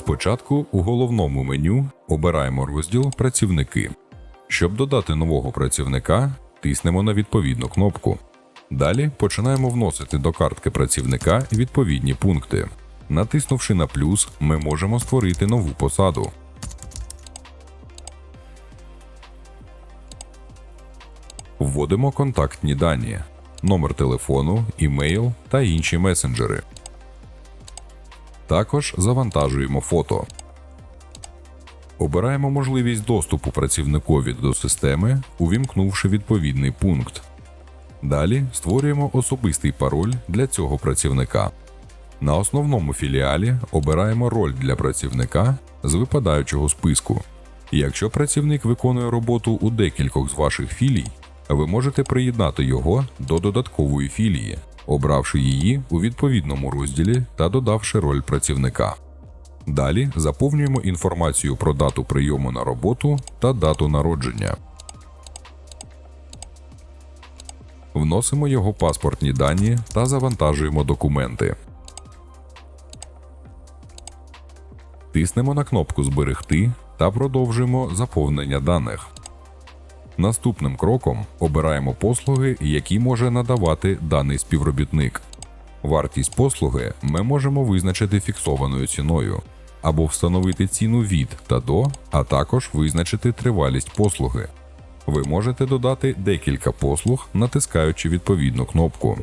Спочатку у головному меню обираємо розділ Працівники. Щоб додати нового працівника, тиснемо на відповідну кнопку. Далі починаємо вносити до картки працівника відповідні пункти. Натиснувши на плюс, ми можемо створити нову посаду. Вводимо контактні дані, номер телефону, імейл та інші месенджери. Також завантажуємо фото. Обираємо можливість доступу працівникові до системи, увімкнувши відповідний пункт. Далі створюємо особистий пароль для цього працівника. На основному філіалі обираємо роль для працівника з випадаючого списку. Якщо працівник виконує роботу у декількох з ваших філій, ви можете приєднати його до додаткової філії, обравши її у відповідному розділі та додавши роль працівника. Далі заповнюємо інформацію про дату прийому на роботу та дату народження. Вносимо його паспортні дані та завантажуємо документи. Тиснемо на кнопку Зберегти та продовжуємо заповнення даних. Наступним кроком обираємо послуги, які може надавати даний співробітник. Вартість послуги ми можемо визначити фіксованою ціною або встановити ціну від та до, а також визначити тривалість послуги. Ви можете додати декілька послуг, натискаючи відповідну кнопку.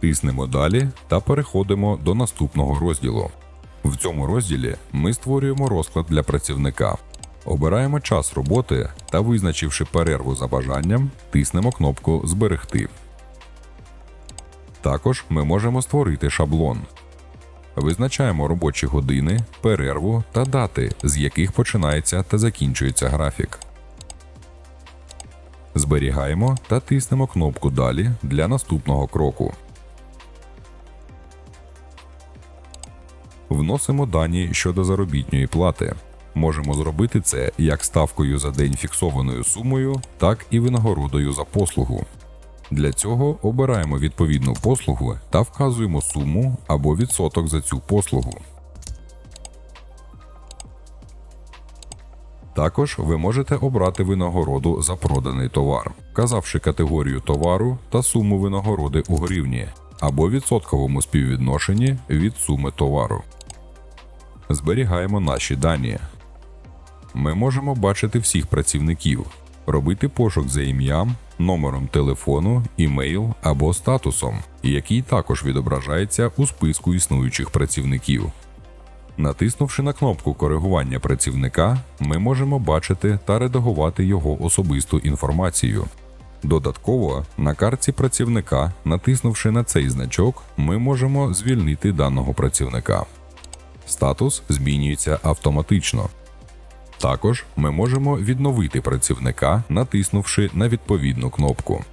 Тиснемо далі та переходимо до наступного розділу. В цьому розділі ми створюємо розклад для працівника. Обираємо час роботи та, визначивши перерву за бажанням, тиснемо кнопку Зберегти. Також ми можемо створити шаблон. Визначаємо робочі години, перерву та дати, з яких починається та закінчується графік. Зберігаємо та тиснемо кнопку Далі для наступного кроку. Вносимо дані щодо заробітної плати. Можемо зробити це як ставкою за день фіксованою сумою, так і винагородою за послугу. Для цього обираємо відповідну послугу та вказуємо суму або відсоток за цю послугу. Також ви можете обрати винагороду за проданий товар, вказавши категорію товару та суму винагороди у гривні або відсотковому співвідношенні від суми товару. Зберігаємо наші дані. Ми можемо бачити всіх працівників, робити пошук за ім'ям, номером телефону, імейл або статусом, який також відображається у списку існуючих працівників. Натиснувши на кнопку коригування працівника, ми можемо бачити та редагувати його особисту інформацію. Додатково на картці працівника, натиснувши на цей значок, ми можемо звільнити даного працівника. Статус змінюється автоматично. Також ми можемо відновити працівника, натиснувши на відповідну кнопку.